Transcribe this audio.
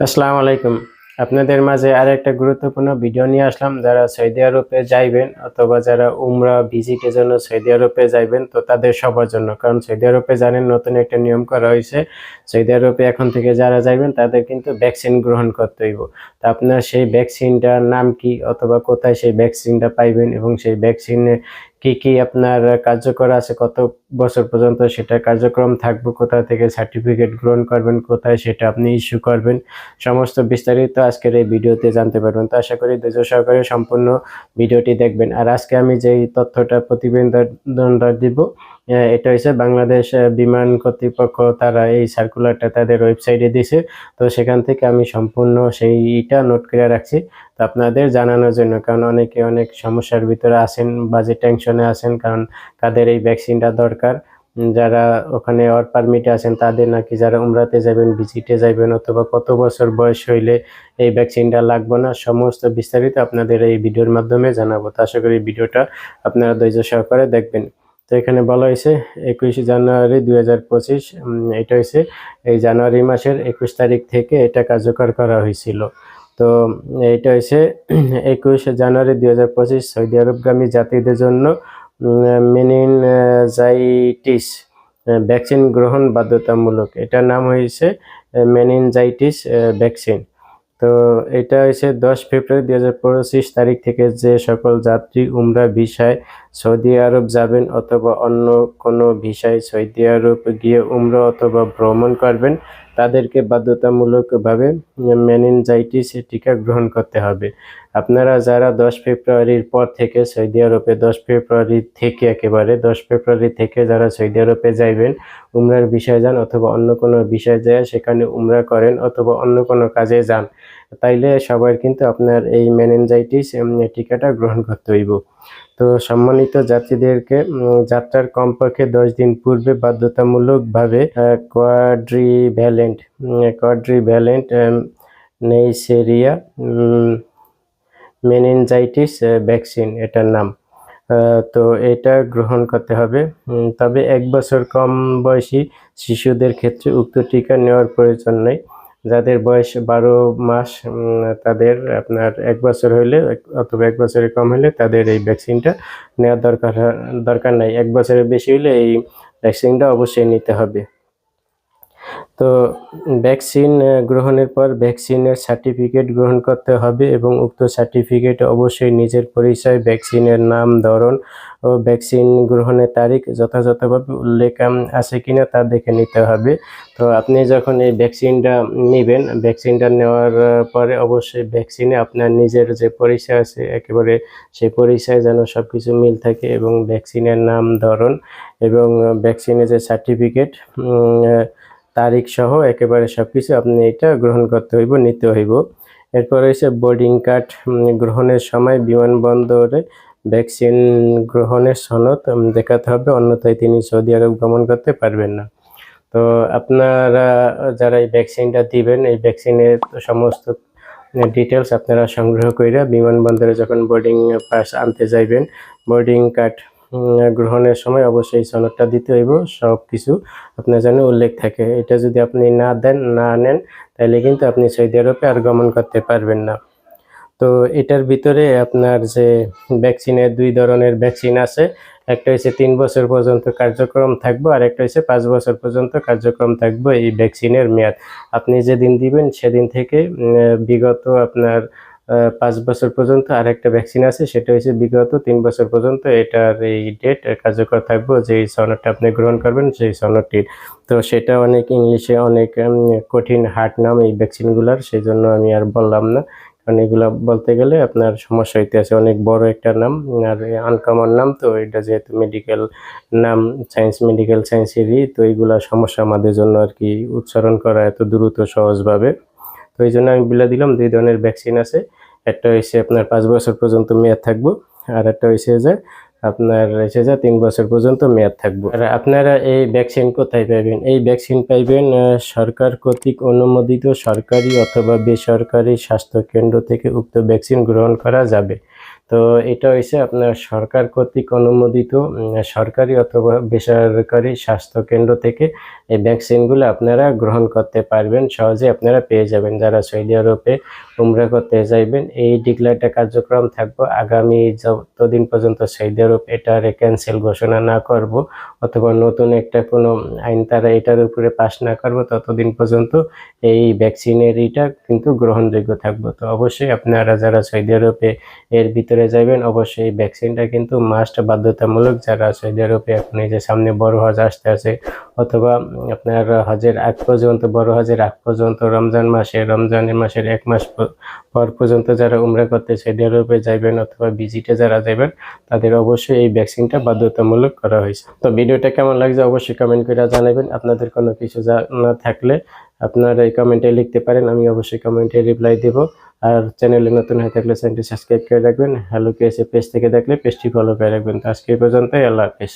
আসসালামু আলাইকুম। আপনাদের মাঝে আর একটা গুরুত্বপূর্ণ ভিডিও নিয়ে আসলাম। যারা সৌদি আরবে যাইবেন অথবা যারা উমরা ভিজিটের জন্য সৌদি আরবে যাইবেন, তো তাদের সবার জন্য। কারণ সৌদি আরবে জানেন নতুন একটা নিয়ম করা হয়েছে। সৌদি আরবে এখন থেকে যারা যাইবেন, তাদের কিন্তু ভ্যাকসিন গ্রহণ করতে হইব। তো আপনার সেই ভ্যাকসিনটার নাম কি? অথবা কোথায় সেই ভ্যাকসিনটা পাইবেন এবং সেই ভ্যাকসিনে কি কি আপনার কার্যকর আছে, কত বছর পর্যন্ত সেটা কার্যক্রম থাকবে, কোথা থেকে সার্টিফিকেট গ্রহণ করবেন, কোথায় সেটা আপনি ইস্যু করবেন, সমস্ত বিস্তারিত আজকের এই ভিডিওতে জানতে পারবেন। তো আশা করি ধৈর্য সহকারে সম্পূর্ণ ভিডিওটি দেখবেন। আর আজকে আমি যেই তথ্যটা প্রতিবেদন দিব এটা হচ্ছে বাংলাদেশ বিমান কর্তৃপক্ষ, তারা এই সার্কুলারটা তাদের ওয়েবসাইটে দিছে। তো সেখান থেকে আমি সম্পূর্ণ সেইটা নোট করে রাখছি। তো আপনাদের জানানোর জন্য, কারণ অনেকে অনেক সমস্যার ভিতরে আছেন বাজে টেনশনে আছেন, কারণ তাদের এই ভ্যাকসিনটা দরকার। যারা ওখানে ওয়ার পারমিটে আছেন, তাদের নাকি যারা উমরাতে যাবেন ভিজিটে যাবেন, অথবা কত বছর বয়স হইলে এই ভ্যাকসিনটা লাগবে না, সমস্ত বিস্তারিত আপনাদের এই ভিডিওর মাধ্যমে জানাব। তো আশা করি ভিডিওটা আপনারা ধৈর্য সহকারে দেখবেন। তো এখানে বলা হয়েছে, একুশে জানুয়ারি দুই হাজার পঁচিশ এটা হয়েছে, এই জানুয়ারি মাসের একুশ তারিখ থেকে এটা কার্যকর করা হয়েছিল। তো এটা হয়েছে, একুশে জানুয়ারি দুই হাজার পঁচিশ, সৌদি আরবগামী যাত্রীদের জন্য মেনিনজাইটিস ভ্যাকসিন গ্রহণ বাধ্যতামূলক। এটার নাম হয়েছে মেনিনজাইটিস ভ্যাকসিন তো এটা হয়েছে দশ ফেব্রুয়ারি দুই হাজার পঁচিশ তারিখ থেকে যে সকল যাত্রী উমরা ভিসায় সৌদি আরব যাবেন অথবা অন্য কোনো ভিসায় সৌদি আরব গিয়ে উমরা অথবা ভ্রমণ করবেন, তাদেরকে বাধ্যতামূলকভাবে মেনিনজাইটিস টিকা গ্রহণ করতে হবে। আপনারা যারা দশ ফেব্রুয়ারির পর থেকে সৌদি আরবে, দশ ফেব্রুয়ারি থেকে একেবারে, দশ ফেব্রুয়ারি থেকে যারা সৌদি আরবে যাইবেন, উমরার বিষয়ে যান অথবা অন্য কোনো বিষয়ে যায় সেখানে উমরা করেন অথবা অন্য কোনো কাজে যান, তাইলে সবার কিন্তু আপনার এই মেনেনজাইটিস টিকাটা গ্রহণ করতে হইব। তো সম্মানিত যাত্রীদেরকে যাত্রার কমপক্ষে দশ দিন পূর্বে বাধ্যতামূলকভাবে quadrivalent quadrivalent Neisseria meningitis vaccine এটার নাম। তো এটা গ্রহণ করতে হবে। তবে এক বছর কম বয়সী শিশুদের ক্ষেত্রে উক্ত টিকা নেওয়ার প্রয়োজন নেই। যাদের বয়স বারো মাস তাদের আপনার এক বছর এক- অথবা এক বছরের কম হলে তাদের এই ভ্যাকসিনটা নেওয়ার দরকার দরকার নাই। এক বছরের বেশি হলে এই ভ্যাকসিনটা অবশ্যই নিতে হবে। তো ভ্যাকসিন গ্রহণের পর ভ্যাকসিনের সার্টিফিকেট গ্রহণ করতে হবে এবং উক্ত সার্টিফিকেট অবশ্যই নিজের পরিচয়, ভ্যাকসিনের নাম, ধরন ও ভ্যাকসিন গ্রহণের তারিখ যথাযথভাবে উল্লেখ আছে কিনা তা দেখে নিতে হবে। তো আপনি যখন এই ভ্যাকসিনটা নেবেন, ভ্যাকসিনটা নেওয়ার পরে অবশ্যই ভ্যাকসিনে আপনার নিজের যে পরিচয় আছে, একেবারে সেই পরিচয় যেন সব কিছু মিল থাকে এবং ভ্যাকসিনের নাম, ধরন এবং ভ্যাকসিনের যে সার্টিফিকেট তারিখ সহ একেবারে সব কিছু আপনি এটা গ্রহণ করতে হইব, নিতে হইব। এরপর হচ্ছে বোর্ডিং কার্ড গ্রহণের সময় বিমানবন্দরে ভ্যাকসিন গ্রহণের সনদ দেখাতে হবে, অন্যথায় তিনি সৌদি আরব গমন করতে পারবেন না। তো আপনারা, যারা এই ভ্যাকসিনটা দিবেন, এই ভ্যাকসিনের সমস্ত ডিটেলস আপনারা সংগ্রহ করে বিমানবন্দরে যখন বোর্ডিং পাস আনতে যাইবেন বোর্ডিং কার্ড গ্রহণের সময় অবশ্যই সনদটা দিতে হইব সব কিছু আপনার যেন উল্লেখ থাকে। এটা যদি আপনি না দেন, না নেন তাহলে কিন্তু আপনি সৌদি আরবে আর গমন করতে পারবেন না। তো এটার ভিতরে আপনার যে ভ্যাকসিনের দুই ধরনের ভ্যাকসিন আছে, একটা হচ্ছে তিন বছর পর্যন্ত কার্যক্রম থাকবে, আর একটা হচ্ছে পাঁচ বছর পর্যন্ত কার্যক্রম থাকবে এই ভ্যাকসিনের মেয়াদ। আপনি যেদিন দিবেন, সেদিন থেকে বিগত আপনার পাঁচ বছর পর্যন্ত আর একটা ভ্যাকসিন আছে, সেটা হচ্ছে বিগত তিন বছর পর্যন্ত। এটার এই ডেট কার্যকর থাকবে যে সনদটা আপনি গ্রহণ করবেন, সেই সনদটির তো সেটা অনেক ইংলিশে অনেক কঠিন হার্ট নাম এই ভ্যাকসিনগুলোর সেই জন্য আমি আর বললাম না। কারণ এগুলা বলতে গেলে আপনার সমস্যা হইতে আছে। অনেক বড় একটা নাম আর আনকমন নাম, তো এটা যেহেতু মেডিকেল নাম সায়েন্স মেডিকেল সায়েন্সেরই তো এইগুলা সমস্যা আমাদের জন্য আর কি উচ্চারণ করা এত দ্রুত সহজভাবে। তো এই জন্য আমি বলে দিলাম, দুই ধরনের ভ্যাকসিন আছে। একটা হয়েছে আপনার পাঁচ বছর পর্যন্ত মেয়াদ থাকব, আর একটা হয়েছে যে আপনার হয়েছে যে তিন বছর পর্যন্ত মেয়াদ থাকব। আর আপনারা এই ভ্যাকসিন কোথায় পাইবেন? এই ভ্যাকসিন পাইবেন সরকার কর্তৃক অনুমোদিত সরকারি অথবা বেসরকারি স্বাস্থ্য কেন্দ্র থেকে উক্ত ভ্যাকসিন গ্রহণ করা যাবে। তো এটা হয়েছে আপনার সরকার কর্তৃক অনুমোদিত সরকারি অথবা বেসরকারি স্বাস্থ্য কেন্দ্র থেকে এই ভ্যাকসিনগুলো আপনারা গ্রহণ করতে পারবেন সহজে আপনারা পেয়ে যাবেন। যারা সৌদি আরবে উমরা করতে যাইবেন, এই ডিক্লারটা কার্যক্রম থাকব। আগামী যতদিন পর্যন্ত সৌদি আরব এটার ক্যান্সেল ঘোষণা না করব অথবা নতুন একটা কোনো আইন তারা এটার উপরে পাশ না করব, ততদিন পর্যন্ত এই ভ্যাকসিনের ইটা কিন্তু গ্রহণযোগ্য থাকব। তো অবশ্যই আপনারা যারা সৌদি আরবে এর ভিতরে যাবেন অবশ্যই ভ্যাকসিনটা কিন্তু মাস্ট বাধ্যতামূলক যারা আরবে এখন এই যে সামনে বড় হজ আসতে আছে, অথবা আপনার হজের আগ পর্যন্ত, বড় হজের আগ পর্যন্ত, রমজান মাসে, রমজানের মাসের এক মাস পর পর্যন্ত যারা উমরা করতে সৌদি আরবে যাইবেন অথবা ভিজিটে যারা যাবেন তাদের অবশ্যই এই ভ্যাকসিনটা বাধ্যতামূলক করা হয়েছে। তো ভিডিওটা কেমন লাগছে অবশ্যই কমেন্ট করে জানাবেন। আপনাদের কোনো কিছু জানা থাকলে আপনারা এই কমেন্টে লিখতে পারেন, আমি অবশ্যই কমেন্টে রিপ্লাই দেব। আর চ্যানেলে নতুন হয়ে থাকলে চ্যানেলটি সাবস্ক্রাইব করে রাখবেন। হ্যালো কেএসএ পেজ থেকে দেখলে পেজটি ফলো করে রাখবেন। তো আজকে এই পর্যন্তই। আল্লাহ হাফেজ।